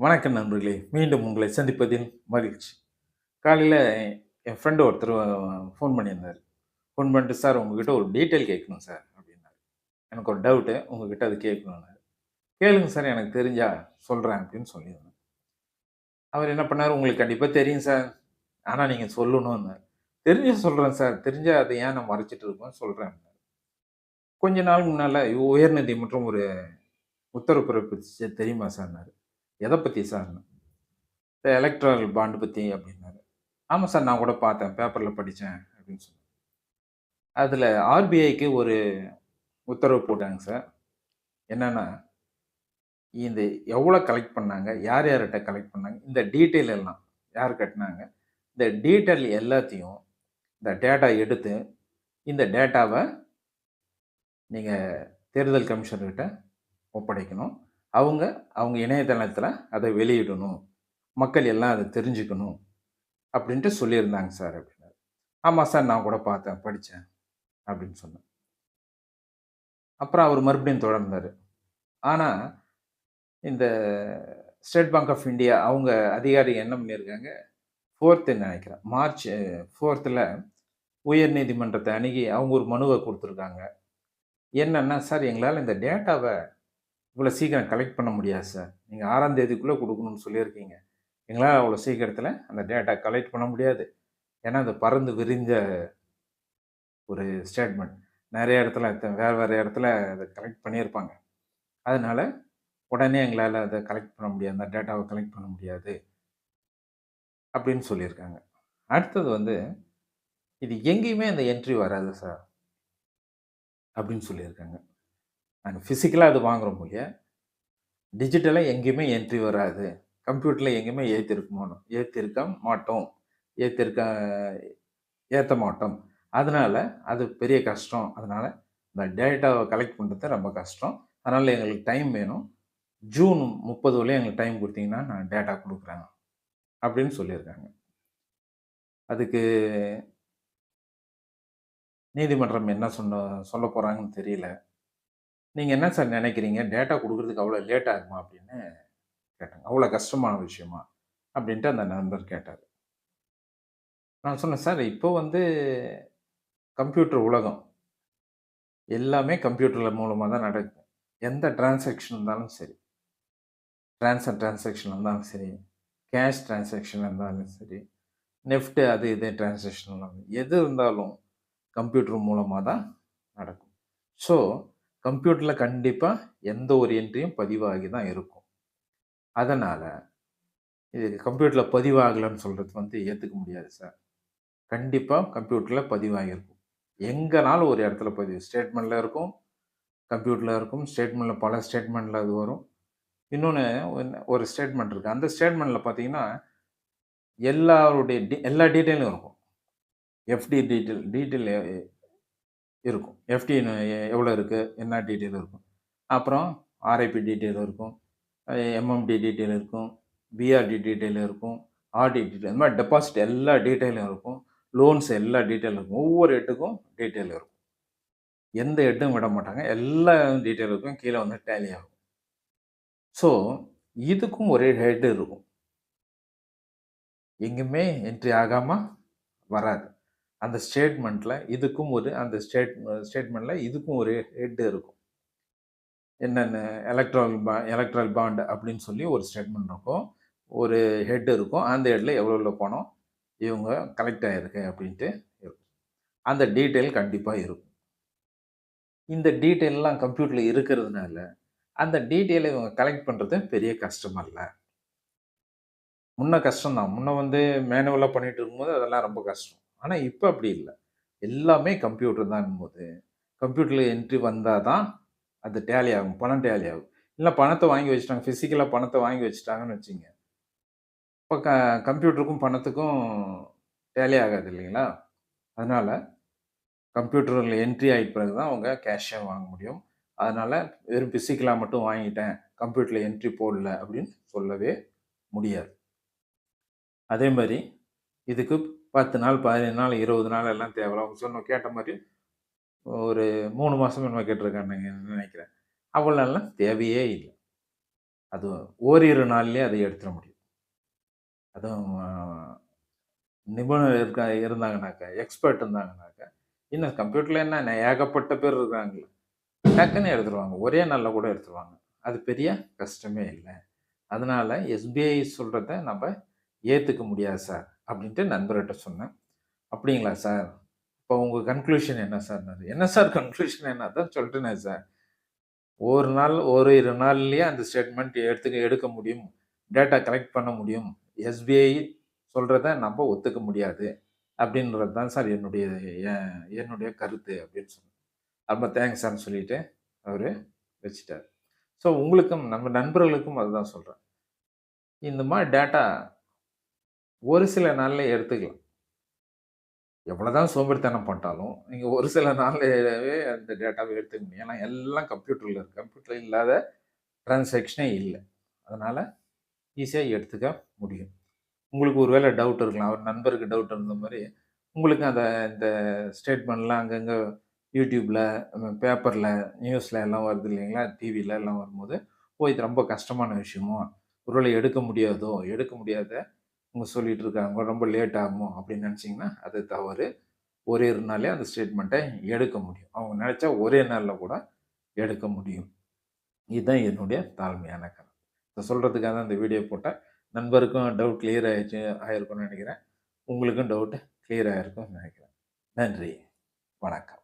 வணக்கம் நண்பர்களே! மீண்டும் உங்களை சந்திப்பதில் மகிழ்ச்சி. காலையில் என் ஃப்ரெண்டு ஒருத்தர் ஃபோன் பண்ணியிருந்தார் ஃபோன் பண்ணிட்டு, "சார் உங்ககிட்ட ஒரு டீட்டெயில் கேட்கணும் சார்" அப்படின்னாரு. எனக்கு ஒரு டவுட்டு. உங்ககிட்ட அது கேட்கணும்னாரு. "கேளுங்க சார் எனக்கு தெரிஞ்சா சொல்கிறேன் அப்படின்னு சொல்லியிருந்தேன். அவர் என்ன பண்ணார் "உங்களுக்கு கண்டிப்பாக தெரியும் சார். ஆனால் நீங்கள் சொல்லணும்னார் தெரிஞ்சு சொல்கிறேன் சார். தெரிஞ்சால் அதை ஏன் நான் மறைச்சிட்டு இருக்கணும் சொல்கிறேன் கொஞ்ச நாள் முன்னால் உயர்நீதிமன்றம் ஒரு உத்தரவு பிறப்பிச்சு தெரியுமா சார்னாரு எதை பற்றி சார்னு இந்த எலக்ட்ரல் பாண்டு பற்றி அப்படின்னாரு. ஆமாம் சார் நான் கூட பார்த்தேன். பேப்பரில் படித்தேன் அப்படின்னு சொன்னேன். அதில் ஆர்பிஐக்கு ஒரு உத்தரவு போட்டாங்க சார். என்னென்னா இந்த எவ்வளோ கலெக்ட் பண்ணாங்க? யார் யார்கிட்ட கலெக்ட் பண்ணாங்க? இந்த டீட்டெயில் எல்லாம் யார் கட்டினாங்க இந்த டீட்டெயில் எல்லாத்தையும் இந்த டேட்டா எடுத்து, இந்த டேட்டாவை நீங்கள் தேர்தல் கமிஷனர்கிட்ட ஒப்படைக்கணும். அவங்க, அவங்க இணையதளத்தில் அதை வெளியிடணும். மக்கள் எல்லாம் அதை தெரிஞ்சுக்கணும். அப்படின்ட்டு சொல்லியிருந்தாங்க சார் அப்படின்னாரு. ஆமாம் சார் நான் கூட பார்த்தேன், படித்தேன் அப்படின்னு சொன்னேன். அப்புறம் அவர் மறுபடியும் தொடர்ந்தார் ஆனால் இந்த ஸ்டேட் பேங்க் ஆஃப் இந்தியா அவங்க அதிகாரி என்ன பண்ணியிருக்காங்க, ஃபோர்த்து நினைக்கிறேன் மார்ச் ஃபோர்த்தில் உயர்நீதிமன்றத்தை அணுகி அவங்க ஒரு மனுவை கொடுத்துருக்காங்க என்னென்னா "சார் எங்களால் இந்த டேட்டாவை இவ்வளோ சீக்கிரம் கலெக்ட் பண்ண முடியாது சார். நீங்கள் ஆறாம் தேதிக்குள்ளே கொடுக்கணும்னு சொல்லியிருக்கீங்க. எங்களால் அவ்வளோ சீக்கிரத்தில் அந்த டேட்டா கலெக்ட் பண்ண முடியாது. ஏன்னா, அது பறந்து விரிஞ்ச ஒரு ஸ்டேட்மெண்ட். நிறைய இடத்துல வேறு வேறு இடத்துல அதை கலெக்ட் பண்ணியிருப்பாங்க. அதனால் உடனே எங்களால் அதை கலெக்ட் பண்ண முடியாது. அந்த டேட்டாவை கலெக்ட் பண்ண முடியாது." அப்படின்னு சொல்லியிருக்காங்க. அடுத்தது வந்து, "இது எங்கேயுமே அந்த என்ட்ரி வராது சார்." அப்படின்னு சொல்லியிருக்காங்க. நாங்கள் ஃபிசிக்கலாக அது வாங்குகிறோம் ஒழிய, டிஜிட்டலாக எங்கேயுமே என்ட்ரி வராது. கம்ப்யூட்டரில் எங்கேயுமே ஏற்றிருக்கணும் மாட்டோம் மாட்டோம். ஏற்றிருக்க ஏற்ற மாட்டோம். அதனால் அது பெரிய கஷ்டம். அதனால் இந்த டேட்டாவை கலெக்ட் பண்ணுறது ரொம்ப கஷ்டம். அதனால் எங்களுக்கு டைம் வேணும். ஜூன் 30 வரையும் எங்களுக்கு டைம் கொடுத்தீங்கன்னா நான் டேட்டா கொடுக்குறேன் அப்படின்னு சொல்லியிருக்காங்க. அதுக்கு நீதிமன்றம் என்ன சொன்ன சொல்ல போகிறாங்கன்னு தெரியல. நீங்கள் என்ன சார் நினைக்கிறீங்க டேட்டா கொடுக்குறதுக்கு அவ்வளோ லேட் ஆகுமா?" அப்படின்னு கேட்டாங்க. "அவ்வளோ கஷ்டமான விஷயமா?" அப்படின்ட்டு அந்த நண்பர் கேட்டார் நான் சொன்னேன், "சார் இப்போ வந்து கம்ப்யூட்டர் உலகம். எல்லாமே கம்ப்யூட்டரில் மூலமாக தான் நடக்குது. எந்த டிரான்சாக்ஷன் இருந்தாலும் சரி. ட்ரான்ஸ்ஃபர் டிரான்சாக்ஷன் இருந்தாலும் சரி, கேஷ் டிரான்சாக்ஷன் இருந்தாலும் சரி, நெஃப்ட்டு அது இது டிரான்சாக்ஷன் இருந்தாலும் எது இருந்தாலும் கம்ப்யூட்டர் மூலமாக தான் நடக்கும். ஸோ, கம்ப்யூட்டரில் கண்டிப்பாக எந்த ஒரு என்ட்ரியும் பதிவாகி தான் இருக்கும். அதனால் இது கம்ப்யூட்டரில் பதிவாகலைன்னு சொல்கிறது வந்து ஏற்றுக்க முடியாது சார். கண்டிப்பாக கம்ப்யூட்டரில் பதிவாகியிருக்கும். எங்கேனாலும் ஒரு இடத்துல பதிவு ஸ்டேட்மெண்ட்டில் இருக்கும், கம்ப்யூட்டரில் இருக்கும். ஸ்டேட்மெண்ட்டில் பல ஸ்டேட்மெண்ட்டில் அது வரும். இன்னொன்று ஒரு ஸ்டேட்மெண்ட் இருக்குது அந்த ஸ்டேட்மெண்ட்டில் பார்த்தீங்கன்னா, எல்லாருடைய டி எல்லா டீட்டெயிலும் இருக்கும். எஃப்டி டீட்டெயில் டீட்டெயில் இருக்கும். எஃப்டி எவ்வளோ இருக்குது என்ன டீட்டெயில் இருக்கும். அப்புறம் ஆர்ஐபி டீட்டெயில் இருக்கும். எம்எம்டி டீட்டெயில் இருக்கும். பிஆர்டி டீட்டெயில் இருக்கும். ஆர்டி டீட்டெயில் இந்த மாதிரி டெபாசிட் எல்லா டீட்டெயிலும் இருக்கும். லோன்ஸ் எல்லா டீட்டெயிலும் இருக்கும். ஒவ்வொரு ஹெட்டுக்கும் டீட்டெயில் இருக்கும். எந்த ஹெட்டும் விட மாட்டாங்க. எல்லா டீட்டெயிலுக்கும் கீழே வந்து டேலி ஆகும். ஸோ, இதுக்கும் ஒரே ஹெட் இருக்கும். எங்கேயுமே என்ட்ரி ஆகாமல் வராது. அந்த ஸ்டேட்மெண்ட்டில் இதுக்கும் ஒரு அந்த ஸ்டேட் ஸ்டேட்மெண்ட்டில் இதுக்கும் ஒரு ஹெட்டு இருக்கும். என்னென்ன எலக்ட்ரல் பா எலக்ட்ரல் பாண்ட் அப்படின்னு சொல்லி ஒரு ஸ்டேட்மெண்ட் இருக்கும். ஒரு ஹெட் இருக்கும். அந்த ஹெட்டில் எவ்வளோ எவ்வளோ பணம் இவங்க கலெக்ட் ஆகிருக்கு அப்படின்ட்டு இருக்கும். அந்த டீட்டெயில் கண்டிப்பாக இருக்கும். இந்த டீட்டெயிலெலாம் கம்ப்யூட்டரில் இருக்கிறதுனால, அந்த டீட்டெயிலை இவங்க கலெக்ட் பண்ணுறது பெரிய கஷ்டம் அல்ல. முன்ன கஷ்டம் தான். முன்னே வந்து மேனுவலாக பண்ணிகிட்டு இருக்கும்போது அதெல்லாம் ரொம்ப கஷ்டம். ஆனால் இப்போ அப்படி இல்லை எல்லாமே கம்ப்யூட்டர் தான் போது கம்ப்யூட்டரில் என்ட்ரி வந்தால் தான் அது டேலி ஆகும். பணம் டேலி ஆகும். இல்லை பணத்தை வாங்கி வச்சுட்டாங்க. ஃபிசிக்கலாக பணத்தை வாங்கி வச்சுட்டாங்கன்னு வச்சுங்க இப்போ க கம்ப்யூட்டருக்கும் பணத்துக்கும் டேலி ஆகாது இல்லைங்களா? அதனால் கம்ப்யூட்டரில் என்ட்ரி ஆகிட்டு பிறகு தான் அவங்க கேஷே வாங்க முடியும். அதனால் வெறும் ஃபிசிக்கலாக மட்டும் வாங்கிட்டேன். கம்ப்யூட்டரில் என்ட்ரி போடல அப்படின்னு சொல்லவே முடியாது. அதே மாதிரி இதுக்கு 10 நாள், 15 நாள், 20 நாள் எல்லாம் தேவை அவங்க சொன்ன கேட்ட மாதிரி ஒரு மூணு மாதம் என்ன கேட்டிருக்கானுங்க நினைக்கிறேன் அவ்வளோ நாள்லாம் தேவையே இல்லை அது ஓரிரு நாள்லேயே அதை எடுத்துட முடியும். அதுவும் நிபுணர் இருக்கா இருந்தாங்கனாக்கா, எக்ஸ்பர்ட் இருந்தாங்கனாக்கா, இன்னும் கம்ப்யூட்டரில் என்ன ஏகப்பட்ட பேர் இருக்காங்கல்ல. டக்குன்னு எடுத்துருவாங்க. ஒரே நாளில் கூட எடுத்துருவாங்க. அது பெரிய கஷ்டமே இல்லை அதனால் எஸ்பிஐ சொல்கிறத நம்ம ஏற்றுக்க முடியாது சார் அப்படின்ட்டு நண்பர்கிட்ட சொன்னேன். அப்படிங்களா சார்? இப்போ உங்கள் கன்க்ளூஷன் என்ன சார் என்ன சார் கன்க்ளூஷன் என்ன? தான் சொல்லிட்டேனே சார். ஒரு நாள், ஒரு இரு நாள்லேயே அந்த ஸ்டேட்மெண்ட் எடுத்துக்க எடுக்க முடியும். டேட்டா கலெக்ட் பண்ண முடியும். எஸ்பிஐ சொல்கிறத நம்ம ஒத்துக்க முடியாது. அப்படின்றது தான் சார் என்னுடைய என்னுடைய கருத்து அப்படின்னு சொன்னேன். ரொம்ப தேங்க்ஸ் சார்ன்னு சொல்லிட்டு அவர் வச்சுட்டார் ஸோ உங்களுக்கும் நம்ம நண்பர்களுக்கும் அதுதான் சொல்கிறேன் இந்த மாதிரி டேட்டா ஒரு சில நாளில் எடுத்துக்கலாம். எவ்வளோதான் சோம்பேறித்தனம் பண்ணிட்டாலும் நீங்கள் ஒரு சில நாள்லவே அந்த டேட்டாவை எடுத்துக்க முடியும். ஏன்னா எல்லாம் கம்ப்யூட்டரில் இருக்கு. கம்ப்யூட்டரில் இல்லாத டிரான்சாக்ஷனே இல்லை அதனால் ஈஸியாக எடுத்துக்க முடியும். உங்களுக்கு ஒரு வேளை டவுட் இருக்கலாம். அவர் நண்பருக்கு டவுட் இருந்த மாதிரி உங்களுக்கு அந்த இந்த ஸ்டேட்மெண்ட்லாம் அங்கங்கே யூடியூப்பில் பேப்பரில் நியூஸில் எல்லாம் வருது இல்லைங்களா? டிவியில் எல்லாம் வரும்போது, ஓ! இது ரொம்ப கஷ்டமான விஷயமோ! ஒருவேளை எடுக்க முடியாதோ! எடுக்க முடியாத இவங்க சொல்லிட்டு இருக்காங்க. ரொம்ப லேட் ஆகுமோ! அப்படின்னு நினச்சிங்கன்னா அது தவறு. ஒரே ஒரு நாளே அந்த ஸ்டேட்மெண்ட்டை எடுக்க முடியும். அவங்க நினச்சா ஒரே நாளில் கூட எடுக்க முடியும். இதுதான் என்னுடைய தாழ்மையான கருத்து. இதை சொல்கிறதுக்காக தான் இந்த வீடியோ போட்டேன். நண்பருக்கும் டவுட் கிளியர் ஆயிடுச்சு ஆயிருக்கும்னு நினைக்கிறேன் உங்களுக்கும் டவுட்டு கிளியர் ஆகிருக்கும்னு நினைக்கிறேன் நன்றி. வணக்கம்.